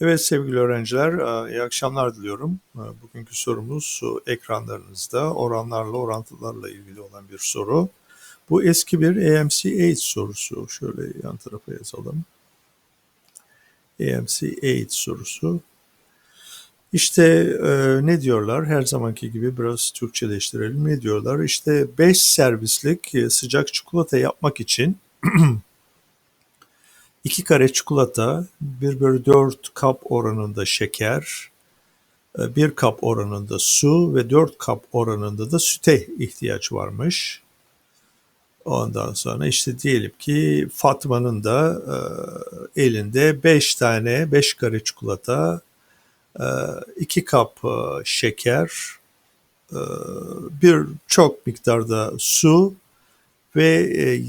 Evet sevgili öğrenciler, e, iyi akşamlar diliyorum. E, bugünkü sorumuz e, ekranlarınızda oranlarla orantılarla ilgili olan bir soru. Bu eski bir AMC8 sorusu. Şöyle yan tarafa yazalım. AMC8 sorusu. İşte ne diyorlar? Her zamanki gibi biraz Türkçeleştirelim. Ne diyorlar? İşte 5 servislik sıcak çikolata yapmak için 2 kare çikolata, 1 bölü 4 kap oranında şeker, 1 e, kap oranında su ve 4 kap oranında da süte ihtiyaç varmış. Ondan sonra işte diyelim ki Fatma'nın da e, elinde 5 tane 5 kare çikolata, 2 e, kap şeker, bir çok miktarda su ve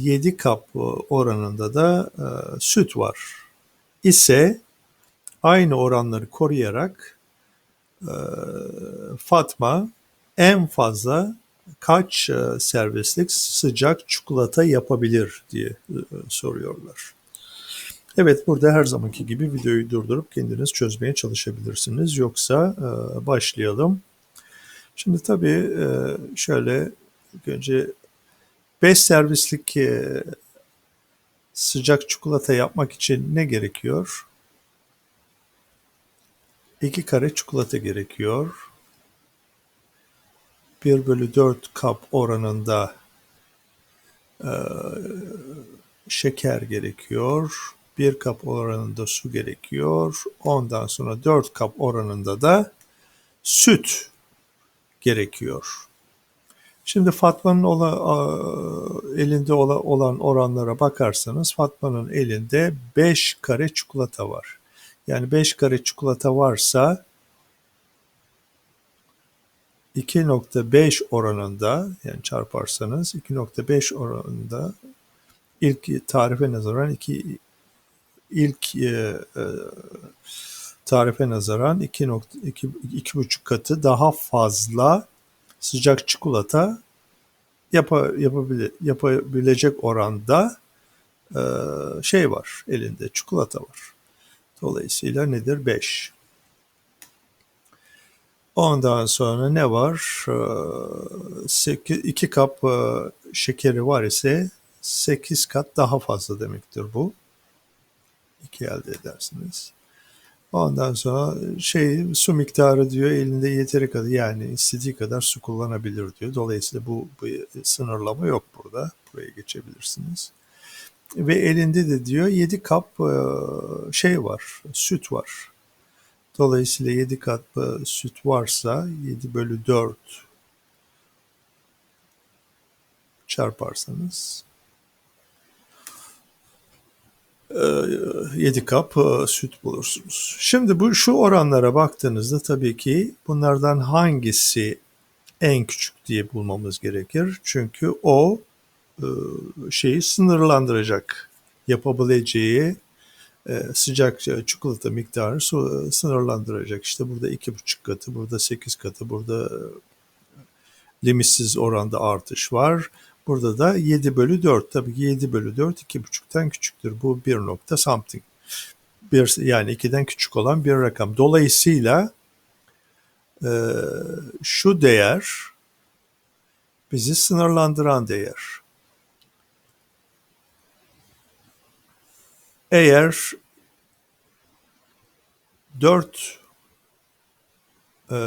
7 e, kap e, oranında da e, süt var ise aynı oranları koruyarak Fatma en fazla kaç servislik sıcak çikolata yapabilir diye soruyorlar. Evet burada her zamanki gibi videoyu durdurup kendiniz çözmeye çalışabilirsiniz. Yoksa başlayalım. Şimdi tabii şöyle önce 5 servislik e, sıcak çikolata yapmak için ne gerekiyor? 2 kare çikolata gerekiyor. 1 bölü 4 kap oranında e, şeker gerekiyor. 1 kap oranında su gerekiyor. Ondan sonra 4 kap oranında da süt gerekiyor. Şimdi Fatma'nın ola, elinde olan oranlara bakarsanız Fatma'nın elinde 5 kare çikolata var. Yani 5 kare çikolata varsa 2.5 oranında yani çarparsanız 2.5 oranında ilk tarife nazaran iki ilk e, e, tarife nazaran 2.2 katı daha fazla sıcak çikolata yapa, yapabile, yapabilecek oranda e, şey var elinde çikolata var. Dolayısıyla nedir? 5. Ondan sonra ne var? 2 e, kap e, şekeri var ise 8 kat daha fazla demektir bu. 2 elde edersiniz. Ondan sonra şey su miktarı diyor elinde yeteri kadar yani istediği kadar su kullanabilir diyor. Dolayısıyla bu, bu sınırlama yok burada. Buraya geçebilirsiniz. Ve elinde de diyor 7 kap e, şey var, süt var. Dolayısıyla 7 kap e, süt varsa 7 bölü 4 çarparsanız 7 e, kap e, süt bulursunuz. Şimdi bu şu oranlara baktığınızda tabii ki bunlardan hangisi en küçük diye bulmamız gerekir. Çünkü o e, şeyi sınırlandıracak yapabileceği sıcak çikolata miktarını sınırlandıracak. İşte burada iki buçuk katı, burada sekiz katı, burada limitsiz oranda artış var. Burada da 7 bölü 4. Tabii ki 7 bölü 4 2,5'ten küçüktür. Bu 1 nokta something. Bir, yani 2'den küçük olan bir rakam. Dolayısıyla e, şu değer bizi sınırlandıran değer. Eğer 4 e,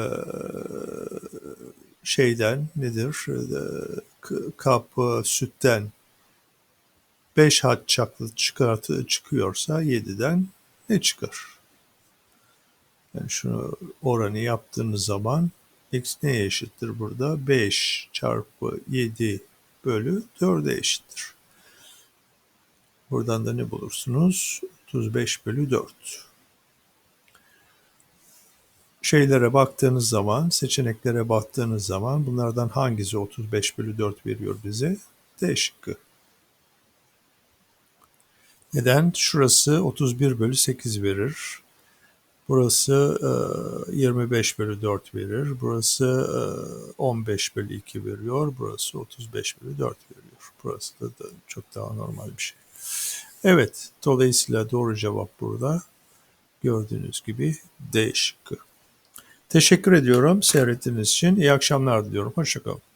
şeyden nedir e, kap sütten 5 hat çaklı çıkartı çıkıyorsa 7'den ne çıkar? Yani şunu oranı yaptığınız zaman x neye eşittir burada? 5 çarpı 7 bölü 4'e eşittir. Buradan da ne bulursunuz? 35 bölü 4 şeylere baktığınız zaman, seçeneklere baktığınız zaman bunlardan hangisi 35 bölü 4 veriyor bize? D şıkkı. Neden? Şurası 31 bölü 8 verir. Burası 25 e, bölü 4 verir. Burası 15 e, bölü 2 veriyor. Burası 35 bölü 4 veriyor. Burası da, da çok daha normal bir şey. Evet, dolayısıyla doğru cevap burada Gördüğünüz gibi D şıkkı. Teşekkür ediyorum seyrettiğiniz için. İyi akşamlar diliyorum. Hoşçakalın.